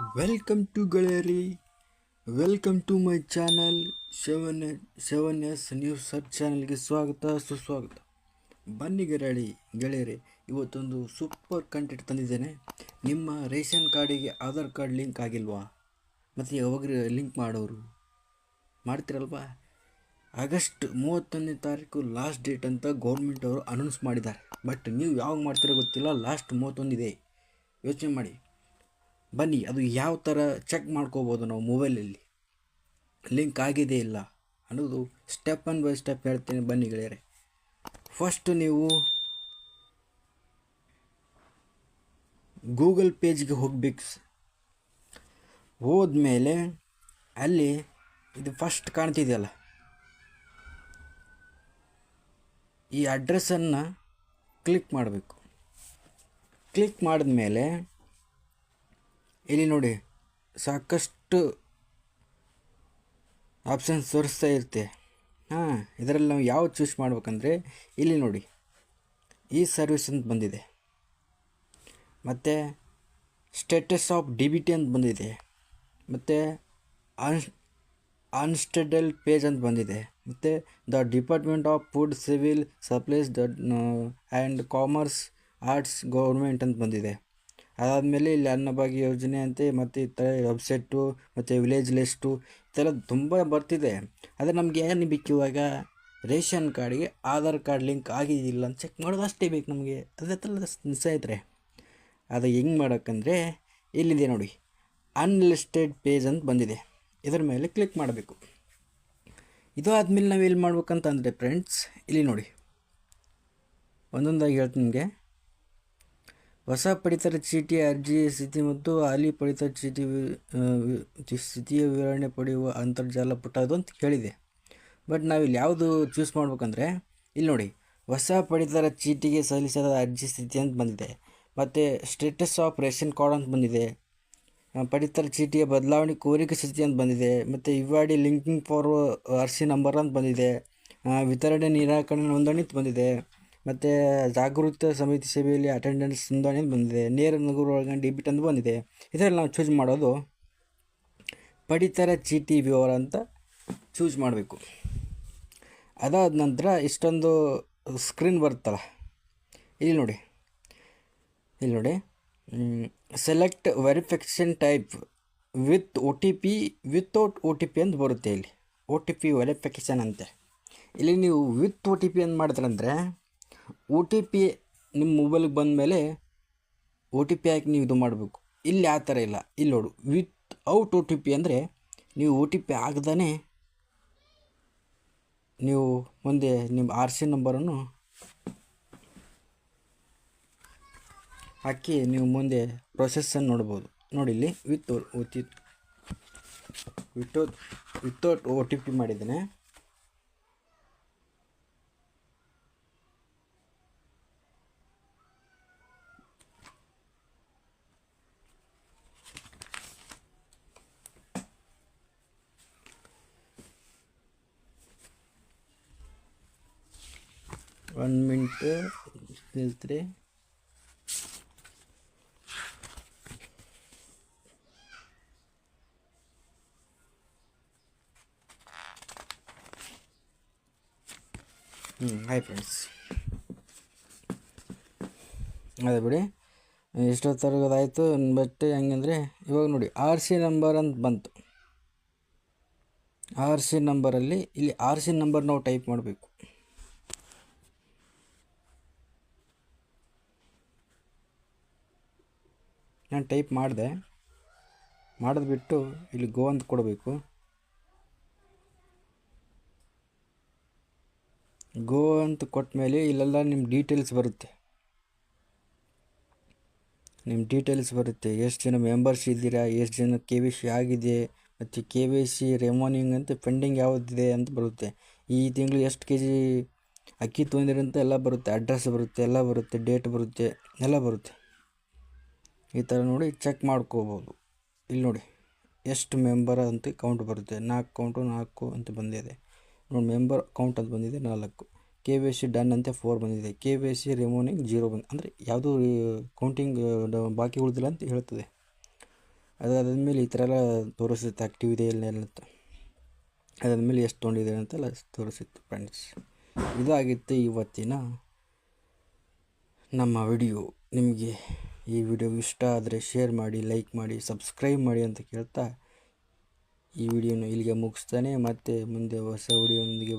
Welcome to ಗೆಳೆಯರಿ welcome to my channel seven seven S news sub ಚಾನಲ್ಗೆ ಸ್ವಾಗತ, ಸುಸ್ವಾಗತ. ಬನ್ನಿ ಗೆರಳಿ ಗೆಳೆಯರಿ ಇವತ್ತೊಂದು ಸೂಪರ್ ಕಂಟೆಂಟ್ ತಂದಿದ್ದೇನೆ. ನಿಮ್ಮ ರೇಷನ್ ಕಾರ್ಡಿಗೆ ಆಧಾರ್ ಕಾರ್ಡ್ ಲಿಂಕ್ ಆಗಿಲ್ವಾ? ಮತ್ತು ಯಾವಾಗ ಲಿಂಕ್ ಮಾಡೋರು? ಮಾಡ್ತಿರಲ್ವಾ? ಆಗಸ್ಟ್ ಮೂವತ್ತೊಂದನೇ ತಾರೀಕು ಲಾಸ್ಟ್ ಡೇಟ್ ಅಂತ ಗೌರ್ಮೆಂಟ್ ಅವರು ಅನೌನ್ಸ್ ಮಾಡಿದ್ದಾರೆ. ಬಟ್ ನೀವು ಯಾವಾಗ ಮಾಡ್ತೀರೋ ಗೊತ್ತಿಲ್ಲ ಲಾಸ್ಟ್ ಮೂವತ್ತೊಂದಿದೆ. ಯೋಚನೆ ಮಾಡಿ. ಬನ್ನಿ, ಅದು ಯಾವ ಥರ ಚೆಕ್ ಮಾಡ್ಕೋಬೋದು ನಾವು ಮೊಬೈಲಲ್ಲಿ ಲಿಂಕ್ ಆಗಿದೆ ಇಲ್ಲ? ಅನ್ನೋದು ಸ್ಟೆಪ್ ಆ್ಯಂಡ್ ಬೈ ಸ್ಟೆಪ್ ಹೇಳ್ತೀನಿ ಬನ್ನಿ ಗೆಳೆಯರೆ. ಫಸ್ಟ್ ನೀವು ಗೂಗಲ್ ಪೇಜ್ಗೆ ಹೋಗ್ಬೇಕು. ಹೋದ್ಮೇಲೆ ಅಲ್ಲಿ ಇದು ಫಸ್ಟ್ ಕಾಣ್ತಿದೆಯಲ್ಲ? ಈ ಅಡ್ರೆಸ್ಸನ್ನು ಕ್ಲಿಕ್ ಮಾಡಬೇಕು. ಕ್ಲಿಕ್ ಮಾಡಿದ್ಮೇಲೆ ಇಲ್ಲಿ ನೋಡಿ? ಸಾಕಷ್ಟು ಆಪ್ಷನ್ಸ್ ತೋರಿಸ್ತಾ ಇರುತ್ತೆ. ಹಾಂ, ಇದರಲ್ಲಿ ನಾವು ಯಾವ ಚೂಸ್ ಮಾಡ್ಬೇಕಂದ್ರೆ ಇಲ್ಲಿ ನೋಡಿ. ಈ ಸರ್ವಿಸ್ ಅಂತ ಬಂದಿದೆ. ಮತ್ತು status of D B T ಅಂತ ಬಂದಿದೆ. ಮತ್ತು ಅನ್ ಅನ್ಸ್ಟೆಡಲ್ ಪೇಜ್ ಅಂತ ಬಂದಿದೆ. ಮತ್ತು the department of food civil supplies the and commerce arts government ಅಂತ ಬಂದಿದೆ. ಅದಾದಮೇಲೆ ಇಲ್ಲಿ ಅನ್ನಭಾಗ್ಯ ಯೋಜನೆ ಅಂತೆ, ಮತ್ತು ಈ ಥರ ವೆಬ್ಸೈಟು ಮತ್ತು ವಿಲೇಜ್ ಲಿಸ್ಟು ಥರ ತುಂಬ ಬರ್ತಿದೆ. ಆದರೆ ನಮಗೆ ಏನು ಬೇಕು ಇವಾಗ? ರೇಷನ್ ಕಾರ್ಡಿಗೆ ಆಧಾರ್ ಕಾರ್ಡ್ ಲಿಂಕ್ ಆಗಿದ್ದಿಲ್ಲ ಅಂತ ಚೆಕ್ ಮಾಡೋದು ಅಷ್ಟೇ ಬೇಕು ನಮಗೆ. ಅದೇ ಥರ ಸ್ನೇಹಿತರೆ ಅದು ಹೆಂಗೆ ಮಾಡೋಕ್ಕಂದರೆ, ಇಲ್ಲಿದೆ ನೋಡಿ. ಅನ್ಲಿಸ್ಟೆಡ್ ಪೇಜ್ ಅಂತ ಬಂದಿದೆ. ಇದರ ಮೇಲೆ ಕ್ಲಿಕ್ ಮಾಡಬೇಕು. ಇದು ಆದಮೇಲೆ ನಾವು ಏನು ಮಾಡ್ಬೇಕಂತಂದರೆ ಫ್ರೆಂಡ್ಸ್ ಇಲ್ಲಿ ನೋಡಿ. ಒಂದೊಂದಾಗಿ ಹೇಳ್ತೀನಿ ನಿಮಗೆ. ಹೊಸ ಪಡಿತರ ಚೀಟಿ ಅರ್ಜಿ ಸ್ಥಿತಿ ಮತ್ತು ಹಾಲಿ ಪಡಿತರ ಚೀಟಿ ಸ್ಥಿತಿಯ ವಿವರಣೆ ಪಡೆಯುವ ಅಂತರ್ಜಾಲ ಪುಟ ಅದು ಅಂತ ಕೇಳಿದೆ. ಬಟ್ ನಾವಿಲ್ಲಿ ಯಾವುದು ಚೂಸ್ ಮಾಡ್ಬೇಕಂದ್ರೆ, ಇಲ್ಲಿ ನೋಡಿ, ಹೊಸ ಪಡಿತರ ಚೀಟಿಗೆ ಸಲ್ಲಿಸಿದ ಅರ್ಜಿ ಸ್ಥಿತಿ ಅಂತ ಬಂದಿದೆ. ಮತ್ತು ಸ್ಟೇಟಸ್ ಆಫ್ ರೇಷನ್ ಕಾರ್ಡ್ ಅಂತ ಬಂದಿದೆ. ಪಡಿತರ ಚೀಟಿಯ ಬದಲಾವಣೆ ಕೋರಿಕೆ ಸ್ಥಿತಿ ಅಂತ ಬಂದಿದೆ. ಮತ್ತು UID linking for RC number ಅಂತ ಬಂದಿದೆ. ವಿತರಣೆ ನಿರಾಕರಣೆ ನೋಂದಣಿ ಅಂತ ಬಂದಿದೆ. ಮತ್ತು ಜಾಗೃತ ಸಮಿತಿ ಸಭೆಯಲ್ಲಿ ಅಟೆಂಡೆನ್ಸ್ ನೋಂದಣಿ ಬಂದಿದೆ. ನೇರ ನಗರ ಒಳಗಡೆ ಡಿಬಿಟ್ ಅಂತ ಬಂದಿದೆ. ಇದರಲ್ಲಿ ನಾವು ಚೂಸ್ ಮಾಡೋದು ಪಡಿತರ ಚೀಟಿ ವಿವರ ಅಂತ ಚೂಸ್ ಮಾಡಬೇಕು. ಅದಾದ ನಂತರ ಇಷ್ಟೊಂದು ಸ್ಕ್ರೀನ್ ಬರುತ್ತಲ್ಲ, ಇಲ್ಲಿ ನೋಡಿ ಇಲ್ಲಿ ನೋಡಿ select verification type with O T P without O T P ಅಂತ ಬರುತ್ತೆ ಇಲ್ಲಿ. ಒ ಟಿ ಪಿ ವೆರಿಫಿಕೇಷನ್ ಅಂತೆ. ಇಲ್ಲಿ ನೀವು ವಿತ್ ಒ ಟಿ ಪಿ ಅಂತ ಮಾಡಿದ್ರಂದರೆ ಒ ಟಿ ಪಿ ನಿಮ್ಮ ಮೊಬೈಲ್ಗೆ ಬಂದ ಮೇಲೆ ಒ ಟಿ ಪಿ ಹಾಕಿ ನೀವು ಇದು ಮಾಡಬೇಕು. ಇಲ್ಲಿ ಆ ಥರ ಇಲ್ಲ. ಇಲ್ಲಿ ನೋಡು. Without O T P ಅಂದರೆ ನೀವು ಒ ಟಿ ಪಿ ಹಾಕ್ದೇ ನೀವು ಮುಂದೆ ನಿಮ್ಮ ಆರ್ ಸಿ ನಂಬರನ್ನು ಹಾಕಿ ನೀವು ಮುಂದೆ ಪ್ರೊಸೆಸ್ಸನ್ನು ನೋಡ್ಬೋದು. ನೋಡಿ ಇಲ್ಲಿ with with without without O T P ಮಾಡಿದ್ದೇನೆ. ಒನ್ ಮಿಂಟ್ ನಿಲ್ತ್ರಿ ಹ್ಞೂ ಹಾಯ್ ಫ್ರೆಂಡ್ಸ್ ಅದೇ ಬಿಡಿ ಎಷ್ಟೊತ್ತರಗೋದಾಯಿತು ಬಟ್ ಹೆಂಗಂದರೆ, ಇವಾಗ ನೋಡಿ ಆರ್ ಸಿ ನಂಬರ್ ಅಂತ ಬಂತು. ಆರ್ ಸಿ ನಂಬರಲ್ಲಿ ಇಲ್ಲಿ ಆರ್ ಸಿ ನಂಬರ್ ನಾವು ಟೈಪ್ ಮಾಡಬೇಕು. ನಾನು ಟೈಪ್ ಮಾಡಿದೆ. ಮಾಡಿದ್ಬಿಟ್ಟು ಇಲ್ಲಿ ಗೋ ಅಂತ ಕೊಡಬೇಕು. ಗೋ ಅಂತ ಕೊಟ್ಟ ಮೇಲೆ ಇಲ್ಲೆಲ್ಲ ನಿಮ್ಮ ಡೀಟೇಲ್ಸ್ ಬರುತ್ತೆ. ನಿಮ್ಮ ಡೀಟೇಲ್ಸ್ ಬರುತ್ತೆ. ಎಷ್ಟು ಜನ ಮೆಂಬರ್ಸ್ ಇದ್ದೀರಾ, ಎಷ್ಟು ಜನ ಕೆ ವಿ ಸಿ ಆಗಿದೆ, ಮತ್ತು ಕೆ ವಿ ಸಿ ರೆಮೋನಿಂಗ್ ಅಂತ ಪೆಂಡಿಂಗ್ ಯಾವುದಿದೆ ಅಂತ ಬರುತ್ತೆ. ಈ ತಿಂಗಳು ಎಷ್ಟು ಕೆ ಜಿ ಅಕ್ಕಿ ತೊಂದಿರಂತ ಎಲ್ಲ ಬರುತ್ತೆ. ಅಡ್ರೆಸ್ ಬರುತ್ತೆ, ಎಲ್ಲ ಬರುತ್ತೆ ಡೇಟ್ ಬರುತ್ತೆ, ಎಲ್ಲ ಬರುತ್ತೆ. ಈ ಥರ ನೋಡಿ ಚೆಕ್ ಮಾಡ್ಕೋಬೋದು. ಇಲ್ಲಿ ನೋಡಿ, ಎಷ್ಟು ಮೆಂಬರ್ ಅಂತ ಕೌಂಟ್ ಬರುತ್ತೆ. ನಾಲ್ಕು ಕೌಂಟು ನಾಲ್ಕು ಅಂತ ಬಂದಿದೆ. ನೋಡಿ ಮೆಂಬರ್ ಕೌಂಟ್ ಅಂತ ಬಂದಿದೆ, ನಾಲ್ಕು. ಕೆ ವಿ ಸಿ ಡನ್ ಅಂತ ಫೋರ್ ಬಂದಿದೆ. K V C remaining zero ಬಂದು, ಅಂದರೆ ಯಾವುದೂ ಕೌಂಟಿಂಗ್ ಬಾಕಿ ಉಳಿದಿಲ್ಲ ಅಂತ ಹೇಳ್ತದೆ. ಅದಾದಮೇಲೆ ಈ ಥರ ಎಲ್ಲ ತೋರಿಸುತ್ತೆ ಆ್ಯಕ್ಟಿವ್ ಇದೆ ಇಲ್ಲ ಅಂತ. ಅದಾದಮೇಲೆ ಎಷ್ಟು ತೊಗೊಂಡಿದೆ ಅಂತೆಲ್ಲ ತೋರಿಸುತ್ತೆ ಫ್ರೆಂಡ್ಸ್ ಇದಾಗಿತ್ತು ಇವತ್ತಿನ ನಮ್ಮ ವಿಡಿಯೋ ನಿಮಗೆ ಈ ವಿಡಿಯೋ ಇಷ್ಟ ಆದರೆ ಶೇರ್ ಮಾಡಿ, ಲೈಕ್ ಮಾಡಿ, ಸಬ್ಸ್ಕ್ರೈಬ್ ಮಾಡಿ ಅಂತ ಕೇಳ್ತಾ ಈ ವಿಡಿಯೋನ ಇಲ್ಲಿಗೆ ಮುಗಿಸ್ತಾನೆ. ಮತ್ತು ಮುಂದೆ ಹೊಸ ವಿಡಿಯೋನೊಂದಿಗೆ